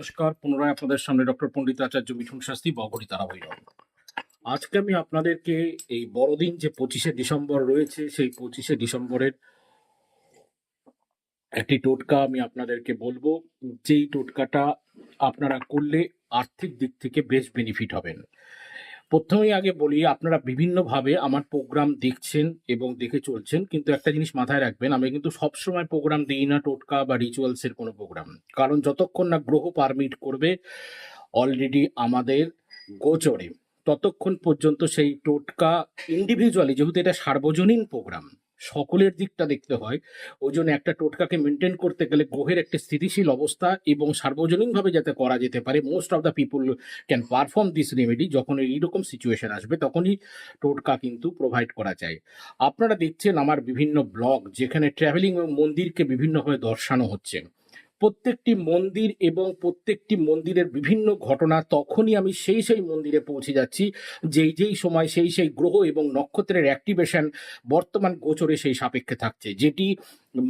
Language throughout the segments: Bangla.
নমস্কার। পুনরায় আপনাদের সামনে ডক্টর পণ্ডিত আচার্য মিঠুন শাস্তি বগরি তারাভৈরব আজকে আমি আপনাদেরকে এই বড়দিন যে পঁচিশে ডিসেম্বর রয়েছে, সেই পঁচিশে ডিসেম্বরের একটি টোটকা আমি আপনাদেরকে বলব। যেই টোটকাটা আপনারা করলে আর্থিক দিক থেকে বেশ বেনিফিট হবেন। প্রথমেই আগে বলি, আপনারা বিভিন্নভাবে আমার প্রোগ্রাম দেখছেন এবং দেখে চলছেন, কিন্তু একটা জিনিস মাথায় রাখবেন আমি কিন্তু সবসময় প্রোগ্রাম দিই না টোটকা বা রিচুয়ালসের কোনো প্রোগ্রাম কারণ যতক্ষণ না গ্রহ পারমিট করবে অলরেডি আমাদের গোচরে, ততক্ষণ পর্যন্ত সেই টোটকা ইন্ডিভিজুয়ালি যেহেতু এটা সার্বজনীন প্রোগ্রাম সকলের দিকটা দেখতে হয়। ওই জন্য একটা টোটকাকে মেনটেন করতে গেলে গ্রহের একটা স্থিতিশীল অবস্থা এবং সার্বজনীনভাবে যাতে করা যেতে পারে most of the people can perform this remedy যখন এইরকম সিচুয়েশন আসবে, তখনই টোটকা কিন্তু প্রোভাইড করা যায়। আপনারা দেখছেন আমার বিভিন্ন ব্লগ যেখানে ট্রাভেলিং এবং মন্দিরকে বিভিন্নভাবে দর্শানো হচ্ছে। প্রত্যেকটি মন্দির এবং প্রত্যেকটি মন্দিরের বিভিন্ন ঘটনা তখনই আমি সেই সেই মন্দিরে পৌঁছে যাচ্ছি, যেই যেই সময় সেই সেই গ্রহ এবং নক্ষত্রের অ্যাক্টিভেশন বর্তমান গোচরে সেই সাপেক্ষে থাকছে। যেটি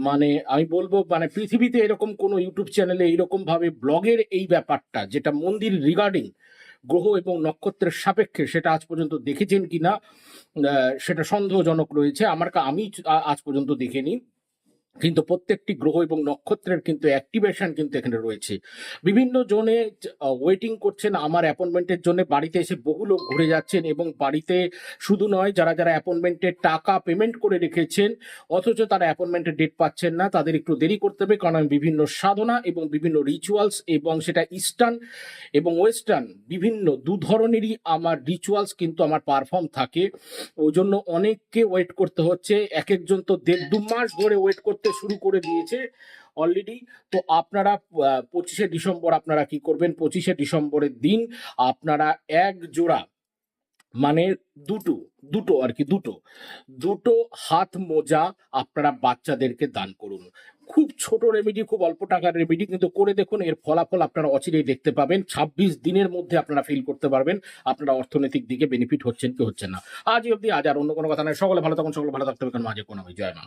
মানে আমি বলব মানে পৃথিবীতে এরকম কোনো ইউটিউব চ্যানেলে এইরকম ভাবে ব্লগের এই ব্যাপারটা, যেটা মন্দির রিগার্ডিং গ্রহ এবং নক্ষত্রের সাপেক্ষে, সেটা আজ পর্যন্ত দেখেছেন কি না সেটা সন্দেহজনক রয়েছে। আমার আমি আজ পর্যন্ত দেখিনি। কিন্তু প্রত্যেকটি গ্রহ এবং নক্ষত্রের কিন্তু অ্যাক্টিভেশন কিন্তু এখানে রয়েছে। বিভিন্ন জনে ওয়েটিং করছেন আমার অ্যাপয়েন্টমেন্টের জন্য বাড়িতে এসে বহু লোক ঘুরে যাচ্ছেন এবং বাড়িতে শুধু নয় যারা যারা অ্যাপয়েন্টমেন্টের টাকা পেমেন্ট করে রেখেছেন অথচ তারা অ্যাপয়েন্টমেন্টের ডেট পাচ্ছেন না তাদের একটু দেরি করতে হবে কারণ আমি বিভিন্ন সাধনা এবং বিভিন্ন রিচুয়ালস এবং সেটা ইস্টার্ন এবং ওয়েস্টার্ন বিভিন্ন দু ধরনেরই আমার রিচুয়ালস কিন্তু আমার পারফর্ম থাকে। ওই জন্য অনেককে ওয়েট করতে হচ্ছে। এক একজন তো দেড় দু মাস ধরে ওয়েট করতে শুরু করে দিয়েছে অলরেডি তো আপনারা পঁচিশে ডিসেম্বর আপনারা কি করবেন? পঁচিশে ডিসেম্বরের দিন আপনারা এক জোড়া মানে দুটো দুটো আর কি, দুটো দুটো হাত মোজা আপনারা বাচ্চাদেরকে দান করুন। খুব ছোট রেমেডি খুব অল্প টাকার রেমেডি কিন্তু করে দেখুন, এর ফলাফল আপনারা অচিরেই দেখতে পাবেন। ছাব্বিশ দিনের মধ্যে আপনারা ফিল করতে পারবেন। আপনারা অর্থনৈতিক দিকে বেনিফিট হচ্ছেন কি হচ্ছেন না। আজ অবধি, আজ আর অন্য কোনো কথা নয় সকলে ভালো থাকুন, সকলে ভালো থাকতে হবে কারণ মাঝে কোনো জয় মা